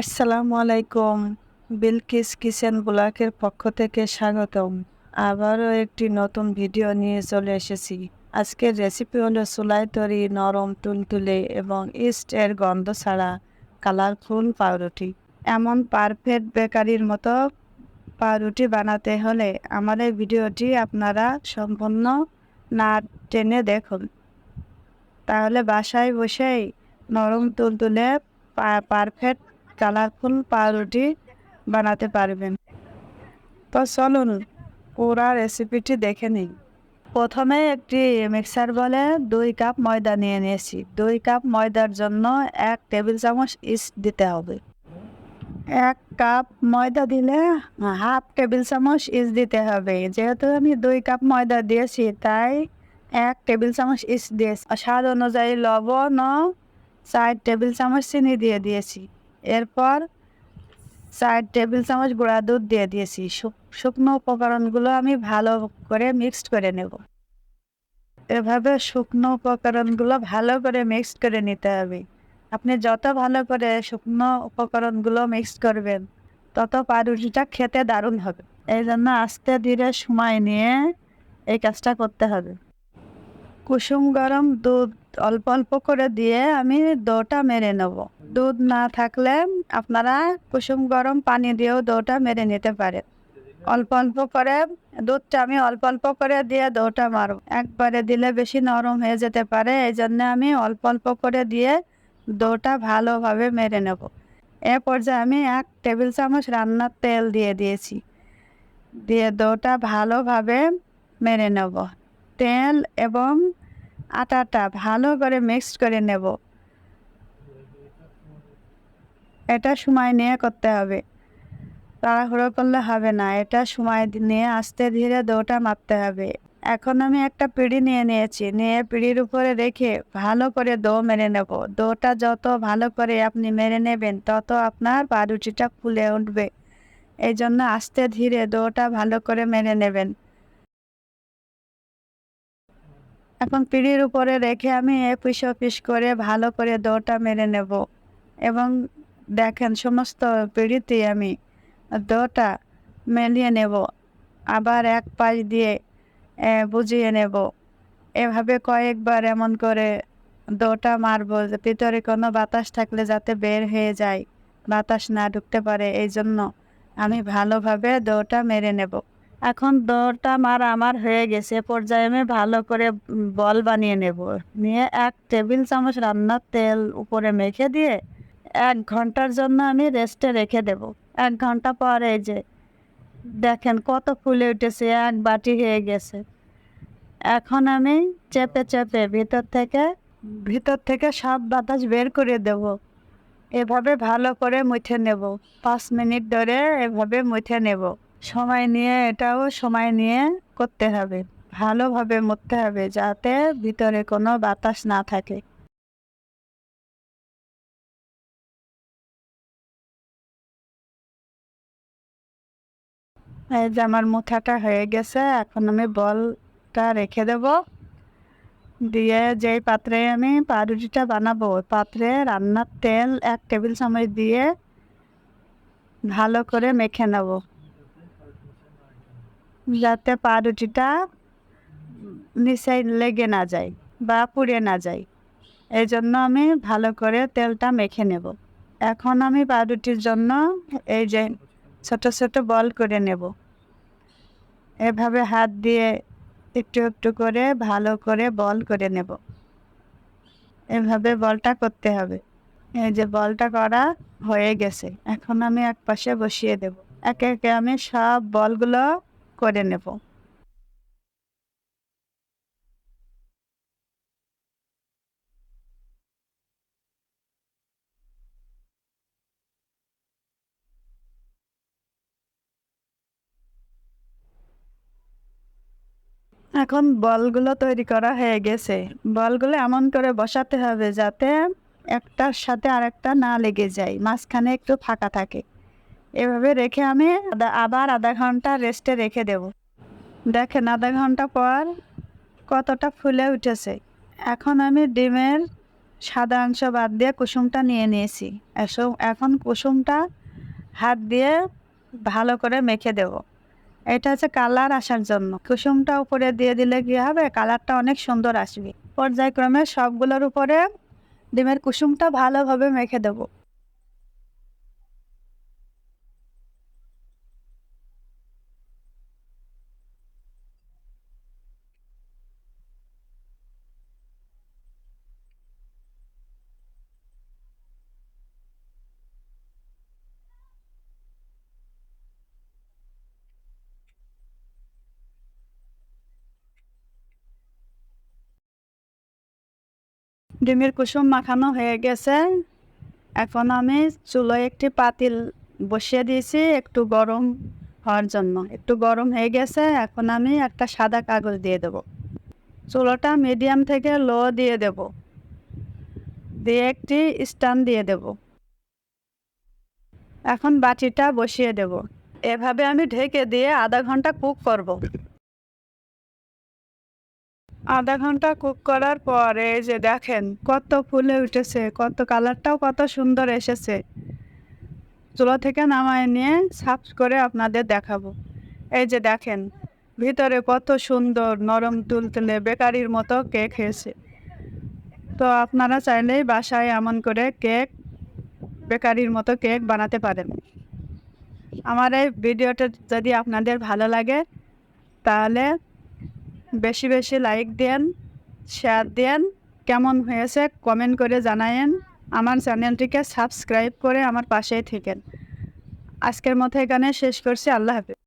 আসসালামু আলাইকুম বিলকিস কিচেন ব্লকের পক্ষ থেকে স্বাগতম। আবারও একটি নতুন ভিডিও নিয়ে চলে এসেছি। আজকের রেসিপি হলো চুলাই তরি, নরম তুলতুলে এবং ইস্ট এর গন্ধ ছাড়া কালারফুল পাউরুটি। এমন পারফেক্ট বেকারির মতো পাউরুটি বানাতে হলে আমার এই ভিডিওটি আপনারা সম্পূর্ণ না টেনে দেখুন। তাহলে বাসায় বসেই নরম তুলতুলে পারফেক্ট কালারফুল পাউরুটি বানাতে পারবেন। তো চলুন পুরা রেসিপিটি দেখে নিই। প্রথমে একটি মিক্সার বলে দুই কাপ ময়দা নিয়ে নিয়েছি। দুই কাপ ময়দার জন্য এক টেবিল চামচ ইস্ট দিতে হবে। এক কাপ ময়দা দিলে হাফ টেবিল চামচ ইস্ট দিতে হবে। যেহেতু আমি দুই কাপ ময়দা দিয়েছি, তাই এক টেবিল চামচ ইস্ট দিয়েছি। স্বাদ অনুযায়ী লবণ চার টেবিল চামচ চিনি দিয়ে দিয়েছি। এরপর চার টেবিল চামচ গুঁড়া দুধ দিয়ে দিয়েছি। শুকনো উপকরণগুলো আমি ভালো করে মিক্সড করে নেব। এভাবে শুকনো উপকরণগুলো ভালো করে মিক্সড করে নিতে হবে। আপনি যত ভালো করে শুকনো উপকরণগুলো মিক্সড করবেন, তত পাউরুটিটা খেতে দারুণ হবে। এই জন্য আস্তে ধীরে সময় নিয়ে এই কাজটা করতে হবে। কুসুম গরম দুধ অল্প অল্প করে দিয়ে আমি দোটা মেরে নেব। দুধ না থাকলে আপনারা কুসুম গরম পানি দিয়েও দোটা মেরে নিতে পারেন। অল্প অল্প করে দুধটা আমি অল্প অল্প করে দিয়ে দোটা মারব। একবারে দিলে বেশি নরম হয়ে যেতে পারে এই জন্য আমি অল্প অল্প করে দিয়ে দোটা ভালোভাবে মেরে নেব। এ পর্যায়ে আমি এক টেবিল চামচ রান্নার তেল দিয়ে দিয়েছি। দিয়ে দোটা ভালোভাবে মেরে নেব। তেল এবং আটাটা ভালো করে মিক্সড করে নেব। এটা সময় নিয়ে করতে হবে। তাড়াহুড়ো করলে হবে না, এটা সময় নিয়ে আস্তে ধীরে দোটা মারতে হবে। এখন আমি একটা পিড়ি নিয়ে নিয়েছি, নিয়ে পিড়ির উপরে রেখে ভালো করে দো মেরে নেব। দোটা যত ভালো করে আপনি মেরে নেবেন, তত আপনার পাউরুটিটা ফুলে উঠবে। এই জন্য আস্তে ধীরে দোটা ভালো করে মেরে নেবেন। এখন পিঁড়ির উপরে রেখে আমি এপিস পিস করে ভালো করে দোটা মেরে নেব। এবং দেখেন সমস্ত পিঁড়িতে আমি দোটা মেলিয়ে নেব। আবার এক পাশ দিয়ে বুঝিয়ে নেব। এভাবে কয়েকবার এমন করে দোটা মারবো যে ভিতরে কোনো বাতাস থাকলে যাতে বের হয়ে যায়, বাতাস না ঢুকতে পারে। এই জন্য আমি ভালোভাবে দোটা মেরে নেব। এখন দোটা মার আমার হয়ে গেছে, পর্যায়ে আমি ভালো করে বল বানিয়ে নেব। নিয়ে এক টেবিল চামচ রান্নার তেল উপরে মেখে দিয়ে এক ঘণ্টার জন্য আমি রেস্টে রেখে দেব। এক ঘণ্টা পরে যে, দেখেন কত ফুলে উঠেছে, এক বাটি হয়ে গেছে। এখন আমি চেপে চেপে ভিতর থেকে ভিতর থেকে সব বাতাস বের করে দেব। এভাবে ভালো করে মুছে নেব। পাঁচ মিনিট ধরে এভাবে মুছে নেব। সময় নিয়ে এটাও সময় নিয়ে করতে হবে। ভালোভাবে মরতে হবে যাতে ভিতরে কোনো বাতাস না থাকে। এই যে আমার মুথাটা হয়ে গেছে, এখন আমি বলটা রেখে দেব। দিয়ে যেই পাত্রে আমি পাউরুটিটা বানাবো পাত্রে রান্নার তেল এক টেবিল চামচ দিয়ে ভালো করে মেখে নেব। যাতে পা পাউরুটিটা নিচে লেগে না যায় বা পুড়ে না যায়। এই জন্য আমি ভালো করে তেলটা মেখে নেব। এখন আমি পাউরুটির জন্য এই যে ছোট ছোট বল করে নেব। এভাবে হাত দিয়ে একটু একটু করে ভালো করে বল করে নেব। এভাবে বলটা করতে হবে। এই যে বলটা করা হয়ে গেছে। এখন আমি এক পাশে বসিয়ে দেব। একে একে আমি সব বলগুলো করে নেব। এখন বলগুলো তৈরি করা হয়ে গেছে। বলগুলো এমন করে বসাতে হবে যাতে একটার সাথে আরেকটা না লেগে যায়, মাঝখানে একটু ফাঁকা থাকে। এভাবে রেখে আমি আবার আধা ঘণ্টা রেস্টে রেখে দেব। দেখেন, আধা ঘণ্টা পর কতটা ফুলে উঠেছে। এখন আমি ডিমের সাদা অংশ বাদ দিয়ে কুসুমটা নিয়ে নিয়েছি। এখন কুসুমটা হাত দিয়ে ভালো করে মেখে দেব। এটা হচ্ছে কালার আসার জন্য। কুসুমটা উপরে দিয়ে দিলে কি হবে? কালারটা অনেক সুন্দর আসবে। পর্যায়ক্রমে সবগুলোর উপরে ডিমের কুসুমটা ভালোভাবে মেখে দেব। ডিমের কুসুম মাখানো হয়ে গেছে। এখন আমি চুলোয় একটি পাতিল বসিয়ে দিয়েছি, একটু গরম হওয়ার জন্য। একটু গরম হয়ে গেছে, এখন আমি একটা সাদা কাগজ দিয়ে দেব। চুলোটা মিডিয়াম থেকে লো দিয়ে দেব। দিয়ে একটি স্ট্যান্ড দিয়ে দেব। এখন বাটিটা বসিয়ে দেব। এভাবে আমি ঢেকে দিয়ে আধা ঘণ্টা কুক করব। আধা ঘণ্টা কুক করার পরে যে দেখেন, কত ফুলে উঠেছে, কত কালারটাও কত সুন্দর এসেছে। চুলো থেকে নামায় নিয়ে সাফ করে আপনাদের দেখাবো। এই যে দেখেন, ভিতরে কত সুন্দর নরম তুলতুলে বেকারির মতো কেক হয়েছে। তো আপনারা চাইলেই বাসায় এমন করে কেক, বেকারির মতো কেক বানাতে পারেন। আমার এই ভিডিওটা যদি আপনাদের ভালো লাগে, তাহলে বেশি বেশি লাইক দেন শেয়ার দেন, কেমন হয়েছে কমেন্ট করে জানায়েন। আমার চ্যানেলটিকে সাবস্ক্রাইব করে আমার পাশেই থাকেন। আজকের মতো এখানে শেষ করছি। আল্লাহ হাফিজ।